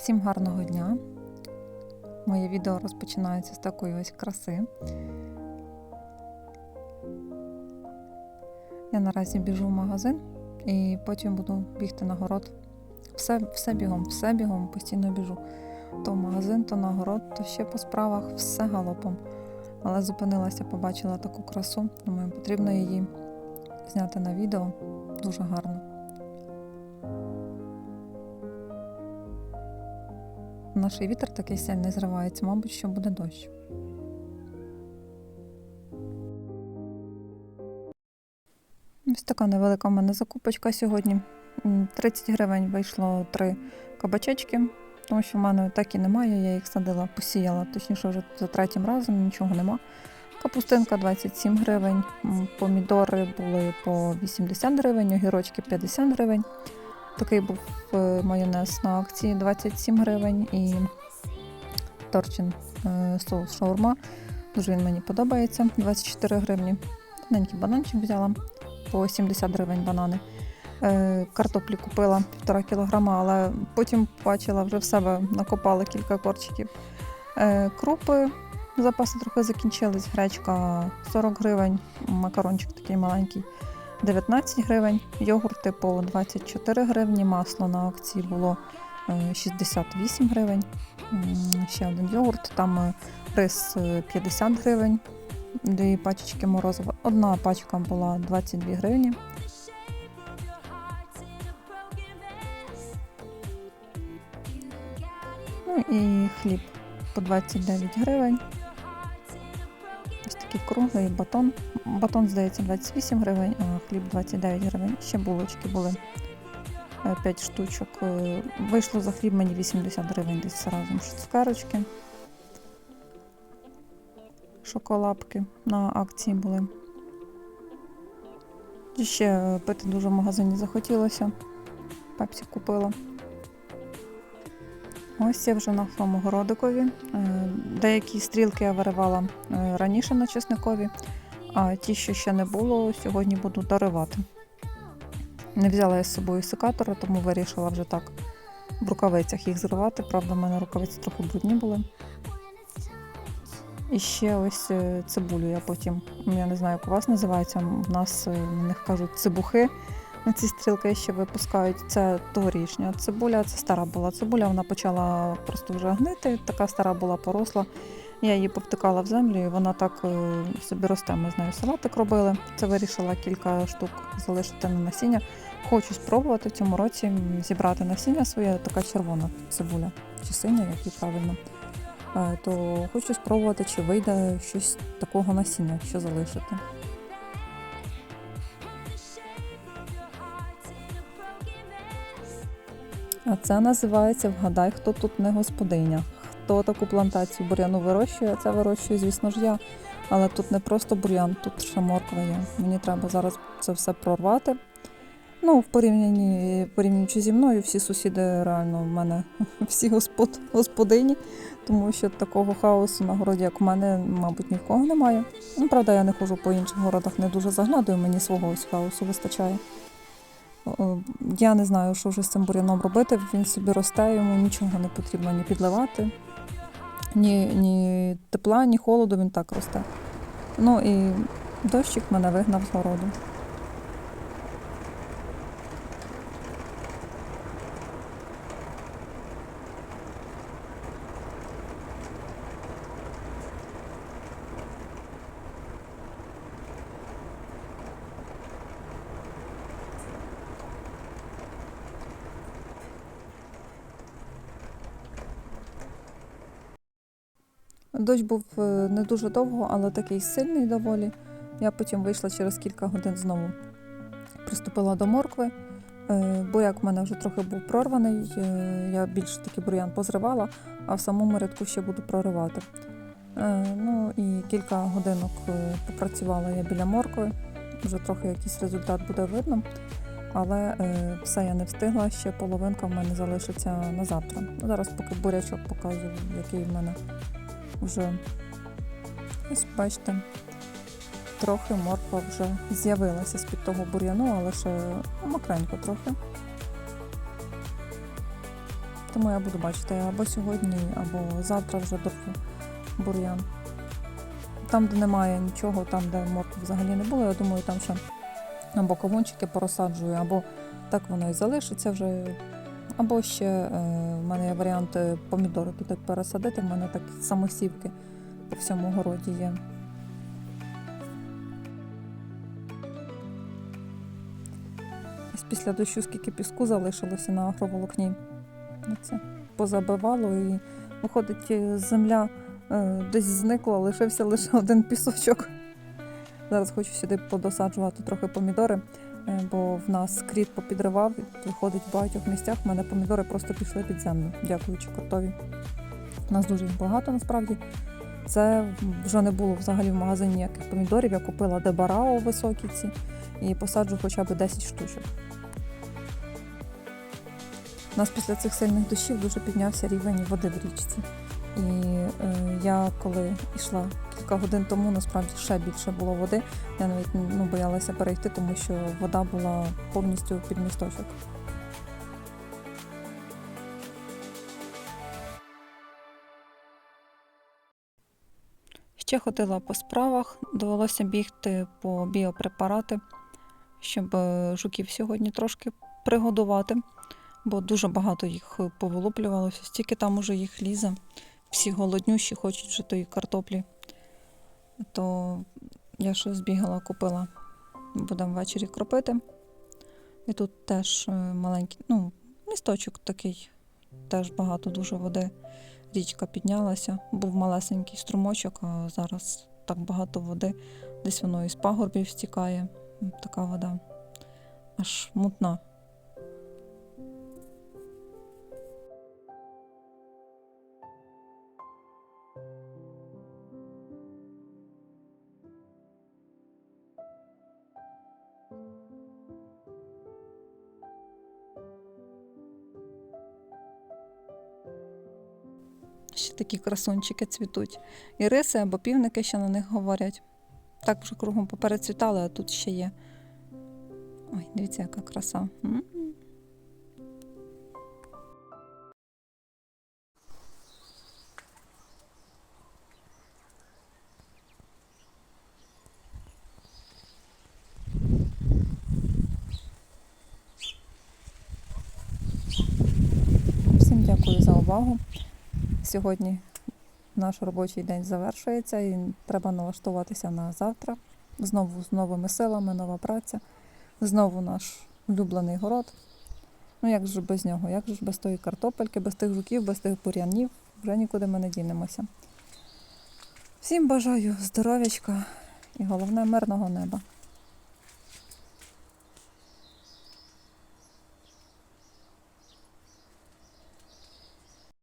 Всім гарного дня. Моє відео розпочинається з такої ось краси. Я наразі біжу в магазин і потім буду бігти на город. Все, все бігом, все бігом, постійно біжу. То в магазин, то на город, то ще по справах, все галопом. Але зупинилася, побачила таку красу. Думаю, потрібно її зняти на відео. Дуже гарно. Наш вітер такий сильний зривається, мабуть, що буде дощ. Ось така невелика в мене закупочка сьогодні. 30 гривень вийшло три кабачечки, тому що в мене так і немає. Я їх садила, посіяла, точніше, вже за третім разом нічого нема. Капустинка 27 гривень, помідори були по 80 гривень, огірочки 50 гривень. Такий був е, майонез на акції 27 гривень і торчин е, соус шаурма. Дуже він мені подобається. 24 гривні. Тоненький бананчик взяла по 70 гривень банани. Е, Картоплі купила 1,5 кілограма, але потім бачила вже в себе накопала кілька корчиків. Крупи, запаси трохи закінчились. Гречка 40 гривень, макарончик такий маленький 19 гривень, йогурти по 24 гривні, масло на акції було е, 68 гривень. Ще один йогурт, там е, рис е, 50 гривень, дві пачечки морозива. Одна пачка була 22 гривні. Ну і хліб по 29 гривень. Такий круглий батон. Батон, здається, 28 гривень, а хліб 29 гривень. Ще булочки були 5 штучок. Е, Вийшло за хліб мені 80 гривень десь разом. Цукерочки. Шоколадки на акції були. Ще е, пити дуже в магазині захотілося. Пепсі купила. Ось я вже на своєму городикові. Е, Деякі стрілки я виривала е, раніше на чесникові, а ті, що ще не було, сьогодні буду доривати. Не взяла я з собою секатора, тому вирішила вже так в рукавицях їх зривати. Правда, в мене рукавиці трохи брудні були. І ще ось е, цибулю я потім, я не знаю, як у вас називається, в нас на них кажуть цибухи. На ці стрілки ще випускають. Це тогорічня цибуля, це стара була цибуля, вона почала просто вже гнити, така стара була поросла. Я її повтикала в землю, і вона так е, собі росте. Ми з нею салатик робили. Це вирішила кілька штук залишити на насіння. Хочу спробувати в цьому році зібрати насіння своє, така червона цибуля, чи синя, як і правильно. Е, То хочу спробувати, чи вийде щось такого насіння, що залишити. А це називається Вгадай, хто тут не господиня. Хто таку плантацію бур'яну вирощує, це вирощую, звісно ж, я. Але тут не просто бур'ян, тут ще морква є. Мені треба зараз це все прорвати. Ну, в порівнянні, порівнюючи зі мною, всі сусіди реально в мене всі господ, господині, тому що такого хаосу на городі, як в мене, мабуть, ні в кого немає. Ну, правда, я не ходжу по інших городах, не дуже заглядаю, мені свого ось хаосу вистачає. О, Я не знаю, що вже з цим бур'яном робити. Він собі росте, йому нічого не потрібно ні підливати, ні, ні тепла, ні холоду, він так росте. Ну і дощик мене вигнав з городу. Дощ був е, не дуже довго, але такий сильний доволі. Я потім вийшла через кілька годин знову. Приступила до моркви. Е, Буряк в мене вже трохи був прорваний. е, Я більше такий бур'ян позривала, а в самому рядку ще буду проривати. Ну і кілька годинок попрацювала я біля моркви. Вже трохи якийсь результат буде видно. Але все я не встигла, ще половинка в мене залишиться на завтра. Зараз поки бурячок показую, який в мене вже ось бачите, трохи морква вже з'явилася з-під того бур'яну, але ще мокренько трохи. Тому я буду бачити або сьогодні, або завтра вже дорву бур'ян. Там, де немає нічого, там, де моркви взагалі не було, я думаю, там ще або кавунчики порозсаджую, або так воно і залишиться вже. Або ще е, в мене є варіант е, помідори туди пересадити. В мене так самосівки по всьому городі є. Ось після дощу скільки піску залишилося на агроволокні. Оце позабивало і виходить, е, земля десь зникла, лишився лише один пісочок. Зараз хочу сюди подосаджувати трохи помідори, бо в нас кріт попідривав, виходить в багатьох місцях. В мене помідори просто пішли під землю, дякуючи картові. У нас дуже багато насправді. Це вже не було взагалі в магазині ніяких помідорів. Я купила дебарао високі ці і посаджу хоча б 10 штучок. У нас після цих сильних дощів дуже піднявся рівень води в річці. І е, я коли йшла кілька годин тому, насправді ще більше було води. Я навіть ну, боялася перейти, тому що вода була повністю під місточок. Ще ходила по справах, довелося бігти по біопрепарати, щоб е, жуків сьогодні трошки пригодувати, бо дуже багато їх повилуплювалося, стільки там уже їх лізе. Всі голоднющі хочуть вже тої картоплі. То я щось збігала, купила. Будемо ввечері кропити. І тут теж е, маленький, ну, місточок такий, теж багато дуже води. Річка піднялася, був малесенький струмочок, а зараз так багато води. Десь воно із пагорбів стікає. Така вода. Аж мутна. Ще такі красунчики цвітуть. І риси або півники ще на них говорять. Так вже кругом поперецвітали, а тут ще є. Ой, дивіться, яка краса. Всім дякую за увагу. Сьогодні наш робочий день завершується і треба налаштуватися на завтра. Знову з новими силами, нова праця. Знову наш улюблений город. Ну як же без нього? Як ж без тої картопельки, без тих жуків, без тих бур'янів? Вже нікуди ми не дінемося. Всім бажаю здоров'ячка і головне мирного неба.